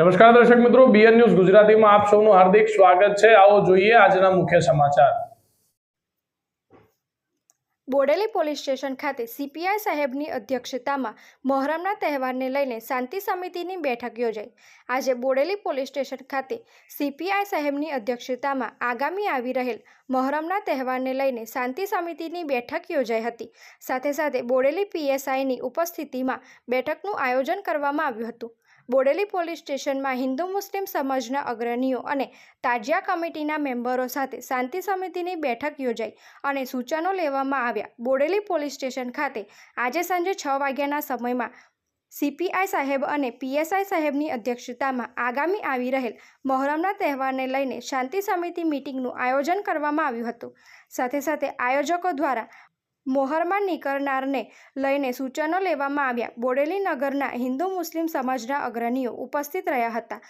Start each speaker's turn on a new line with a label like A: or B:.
A: નમસ્કાર દર્શક મિત્રો બીએન ન્યૂઝ ગુજરાતીમાં આપ સૌનું હાર્દિક સ્વાગત છે. આવો જોઈએ આજના મુખ્ય સમાચાર.
B: બોડેલી પોલીસ સ્ટેશન ખાતે સીપીઆઈ સાહેબની અધ્યક્ષતામાં મોહરમના તહેવારને લઈને શાંતિ સમિતિની બેઠક યોજાઈ. આજે બોડેલી પોલીસ સ્ટેશન ખાતે સીપીઆઈ સાહેબની અધ્યક્ષતામાં આગામી આવી રહેલ મહોરમના તહેવારને લઈને શાંતિ સમિતિની બેઠક યોજાઈ હતી. સાથે સાથે બોડેલી પીએસઆઈની ઉપસ્થિતિમાં બેઠકનું આયોજન કરવામાં આવ્યું હતું. બોડેલી પોલીસ સ્ટેશનમાં હિન્દુ મુસ્લિમ સમાજના અગ્રણીઓ અને તાજિયા કમિટીના મેમ્બરો સાથે શાંતિ સમિતિની બેઠક યોજાઈ અને સૂચનો લેવામાં આવ્યા. બોડેલી પોલીસ સ્ટેશન ખાતે આજે સાંજે છ વાગ્યાના સમયમાં સીપીઆઈ સાહેબ અને પીએસઆઈ સાહેબની અધ્યક્ષતામાં આગામી આવી રહેલ મહોરમના તહેવારને લઈને શાંતિ સમિતિ મિટિંગનું આયોજન કરવામાં આવ્યું હતું. સાથે સાથે આયોજકો દ્વારા મોહરમાં નીકળનારને લઈને સૂચનો લેવામાં આવ્યા. બોડેલી નગરના હિન્દુ મુસ્લિમ સમાજના અગ્રણીઓ ઉપસ્થિત રહ્યા હતા.